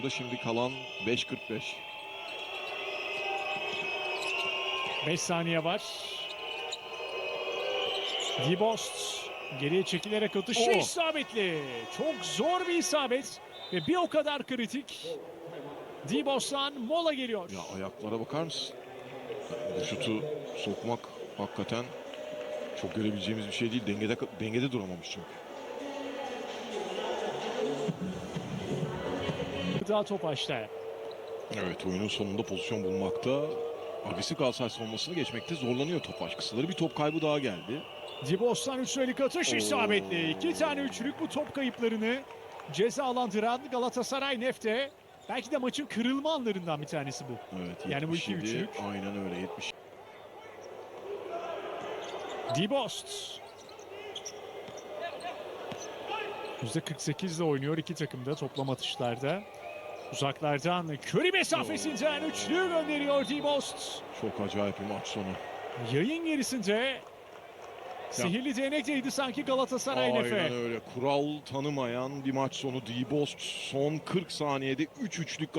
durumda. Şimdi kalan 5.45. 5 saniye var. Dibost geriye çekilerek atışı Oo. isabetli. Çok zor bir isabet ve bir o kadar kritik. Dibos'tan mola geliyor. Ya ayaklara bakar mısın? Bu şutu sokmak hakikaten çok görebileceğimiz bir şey değil. Dengede dengede duramamış çünkü. Daha Topaş'ta. Evet oyunun sonunda pozisyon bulmakta. Agresif Galatasaray savunmasını geçmekte zorlanıyor Topaş. Kısaları bir top kaybı daha geldi. Dibos'tan üç sayılık atış Oo. isabetli. İki tane üçlük bu top kayıplarını cezalandıran Galatasaray Nefte. Belki de maçın kırılma anlarından bir tanesi bu. Evet. Yani bu iki 77. üçlük. Aynen öyle 70. Dibost. %48 ile oynuyor iki takımda toplam atışlarda. Uzaklardan Curry mesafesinden üçlü gönderiyor Dibost. Çok acayip bir maç sonu. Yayın gerisinde sihirli değnek değdi sanki Galatasaray. Aynen öyle. Kural tanımayan bir maç sonu. Dibost son 40 saniyede 3 üçlük